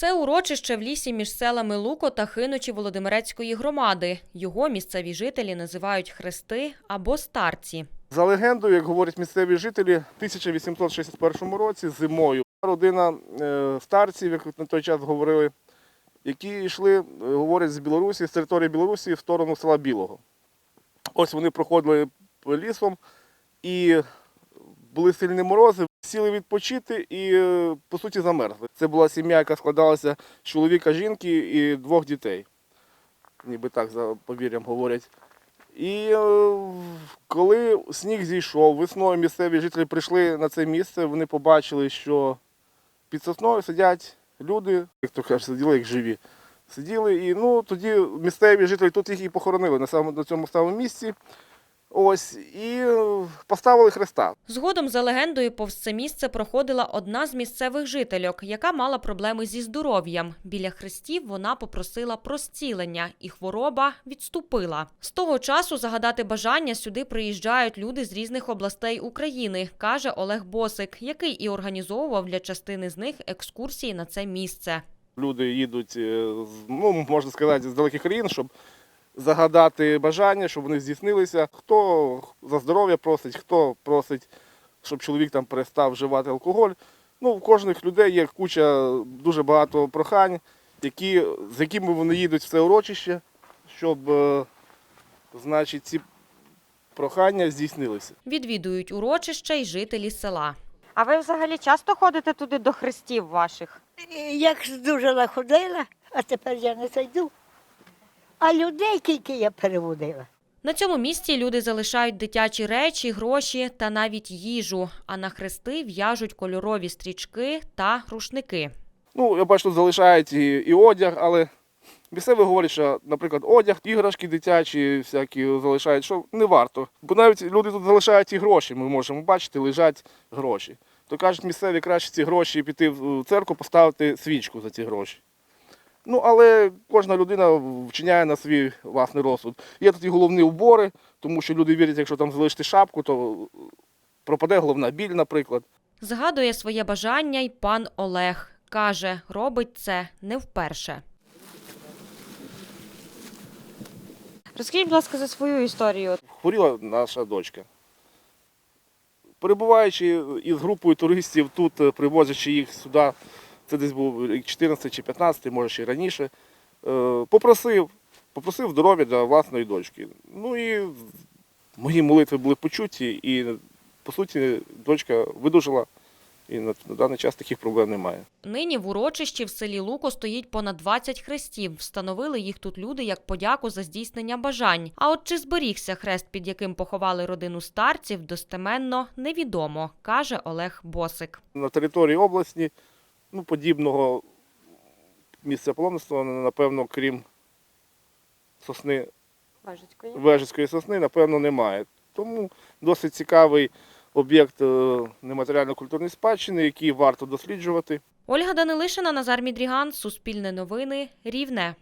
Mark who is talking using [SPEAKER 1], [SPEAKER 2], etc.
[SPEAKER 1] Це урочище в лісі між селами Луко та Хиночі Володимирецької громади. Його місцеві жителі називають хрести або старці.
[SPEAKER 2] За легендою, як говорять місцеві жителі, в 1861 році зимою родина е, старців, як на той час говорили, які йшли, е, говорять, з Білорусі, з території Білорусі в сторону села Білого. Ось вони проходили лісом і були сильні морози, сіли відпочити і, е, по суті, замерзли. Це була сім'я, яка складалася з чоловіка, жінки і двох дітей. Ніби так за повір'ям говорять. І е, коли сніг зійшов, весною місцеві жителі прийшли на це місце, вони побачили, що під сосною сидять люди, як то кажуть, сиділи як живі. Сиділи, і ну, тоді місцеві жителі тут їх і похоронили на, цьому самому місці. Ось, і е, поставили хреста.
[SPEAKER 1] Згодом, за легендою, повз це місце проходила одна з місцевих жительок, яка мала проблеми зі здоров'ям. Біля хрестів вона попросила про зцілення, і хвороба відступила. З того часу загадати бажання сюди приїжджають люди з різних областей України, каже Олег Босик, який і організовував для частини з них екскурсії на це місце.
[SPEAKER 2] Люди їдуть, е, ну, можна сказати, з далеких країн, щоб загадати бажання, щоб вони здійснилися. Хто за здоров'я просить, хто просить, щоб чоловік там перестав вживати алкоголь. Ну, у кожних людей є куча, дуже багато прохань, які, з якими вони їдуть в це урочище, щоб, е, значить, ці прохання здійснилися.
[SPEAKER 1] Відвідують урочища й жителі села.
[SPEAKER 3] А ви взагалі часто ходите туди до хрестів ваших?
[SPEAKER 4] Як здужала ходила, а тепер я не зайду. А людей кільки я переводила.
[SPEAKER 1] На цьому місці люди залишають дитячі речі, гроші та навіть їжу. А на хрести в'яжуть кольорові стрічки та рушники.
[SPEAKER 2] Ну, я бачу, тут залишають і, і одяг, але місцеві говорять, що, наприклад, одяг, іграшки дитячі всякі залишають, що не варто. Бо навіть люди тут залишають і гроші, ми можемо бачити, лежать гроші. То кажуть, місцеві краще ці гроші піти в церкву, поставити свічку за ці гроші. Ну, але кожна людина вчиняє на свій власний розсуд. Є тут і головні убори, тому що люди вірять, якщо там залишити шапку, то пропаде головна біль, наприклад.
[SPEAKER 1] Згадує своє бажання й пан Олег. Каже, робить це не вперше.
[SPEAKER 3] Розкажіть, будь ласка, за свою історію.
[SPEAKER 2] хворіла наша дочка. Перебуваючи із групою туристів тут, привозячи їх сюди, це десь був рік 14 чи 15, може ще й раніше, е, попросив, попросив здоров'я для власної дочки. Ну і мої молитви були почуті, і по суті дочка видужала, і на, на даний час таких проблем немає.
[SPEAKER 1] Нині в урочищі в селі Луко стоїть понад 20 хрестів. Встановили їх тут люди як подяку за здійснення бажань. А от чи зберігся хрест, під яким поховали родину старців, достеменно невідомо, каже Олег Босик.
[SPEAKER 2] На території області ну, подібного місця паломництва, напевно, крім сосни
[SPEAKER 3] Вежицької.
[SPEAKER 2] Вежицької сосни, напевно, немає. Тому досить цікавий об'єкт е, нематеріально-культурної спадщини, який варто досліджувати.
[SPEAKER 1] Ольга Данилишина, Назар Мідріган, Суспільне новини, Рівне.